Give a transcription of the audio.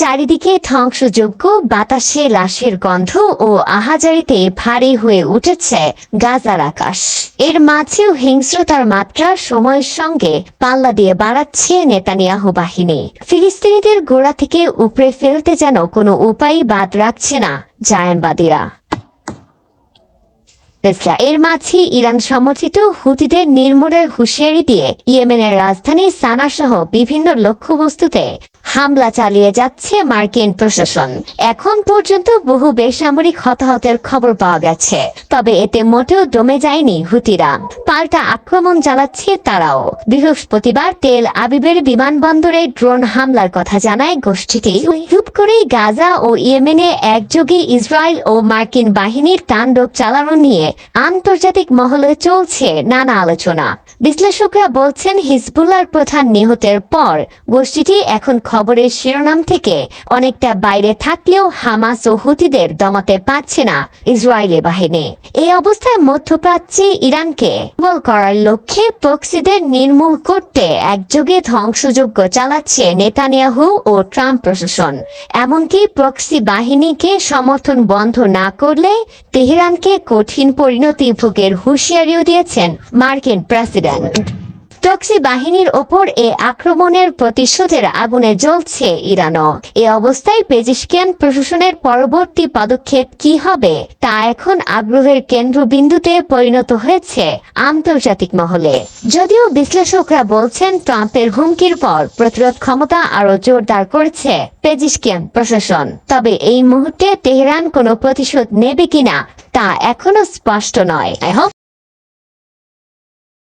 চারিদিকে ধ্বংসযোগ্য বাতাসে লাশের গন্ধ ও আহাজারিতে ভারী হয়ে উঠেছে গাজার আকাশ। এর মাঝেও হিংস্রতার মাত্রা সময়ের সঙ্গে পাল্লা দিয়ে বাড়াচ্ছে নেতানিয়াহু বাহিনী। ফিলিস্তিনিদের গোড়া থেকে উপড়ে ফেলতে যেন কোনো উপায় বাদ রাখছে না জায়ানবাদীরা। এর মাঝে ইরান সমর্থিত হুতিদের নির্মূলের হুঁশিয়ারি দিয়ে ইয়েমেনের রাজধানী সানা সহ বিভিন্ন লক্ষ্যবস্তুতে হামলা চালিয়ে যাচ্ছে মার্কিন প্রশাসন। এখন পর্যন্ত বহু বেসামরিক হতাহতের খবর পাওয়া গেছে। তবে এতে মোটেও দমে যায়নি হুতিরা। পাল্টা আক্রমণ চালাচ্ছে তারাও। বৃহস্পতিবার তেল আবিবের বিমানবন্দরে ড্রোন হামলার কথা জানায় গোষ্ঠীটি। হুপ করেই গাজা ও ইয়েমেনে একযোগে ইসরায়েল ও মার্কিন বাহিনীর তাণ্ডব চালানো নিয়ে আন্তর্জাতিক মহলে চলছে নানা আলোচনা। বিশ্লেষকরা বলছেন হিজবুল্লার প্রধান নিহতের পর গোষ্ঠীটি এখন খবরের শিরোনাম থেকে অনেকটা বাইরে থাকলেও হামাস ও হুতিদের দমাতে পারছে না ইসরায়েলি বাহিনী। এই অবস্থায় মধ্যপ্রাচ্যে ইরানকে বল করার লক্ষ্যে প্রক্সিদের নির্মূল করতে একযোগে ধ্বংসযজ্ঞ চালাচ্ছে নেতানিয়াহু ও ট্রাম্প প্রশাসন। এমনকি প্রক্সি বাহিনীকে সমর্থন বন্ধ না করলে তেহরানকে কঠিন পরিণতি ভোগের হুঁশিয়ারিও দিয়েছেন মার্কিন প্রেসিডেন্ট। টক্সি বাহিনীর ওপর এ আক্রমণের প্রতিশোধের আগুনে জ্বলছে ইরানও। এ অবস্থায় পেজিশকিয়ান প্রশাসনের পরবর্তী পদক্ষেপ কি হবে, তা এখন আগ্রহের কেন্দ্রবিন্দুতে পরিণত হয়েছে আন্তর্জাতিক মহলে। যদিও বিশ্লেষকরা বলছেন, ট্রাম্পের হুমকির পর প্রতিরোধ ক্ষমতা আরও জোরদার করছে পেজিশকিয়ান প্রশাসন। তবে এই মুহূর্তে তেহরান কোনো প্রতিশোধ নেবে কিনা, তা এখনও স্পষ্ট নয়।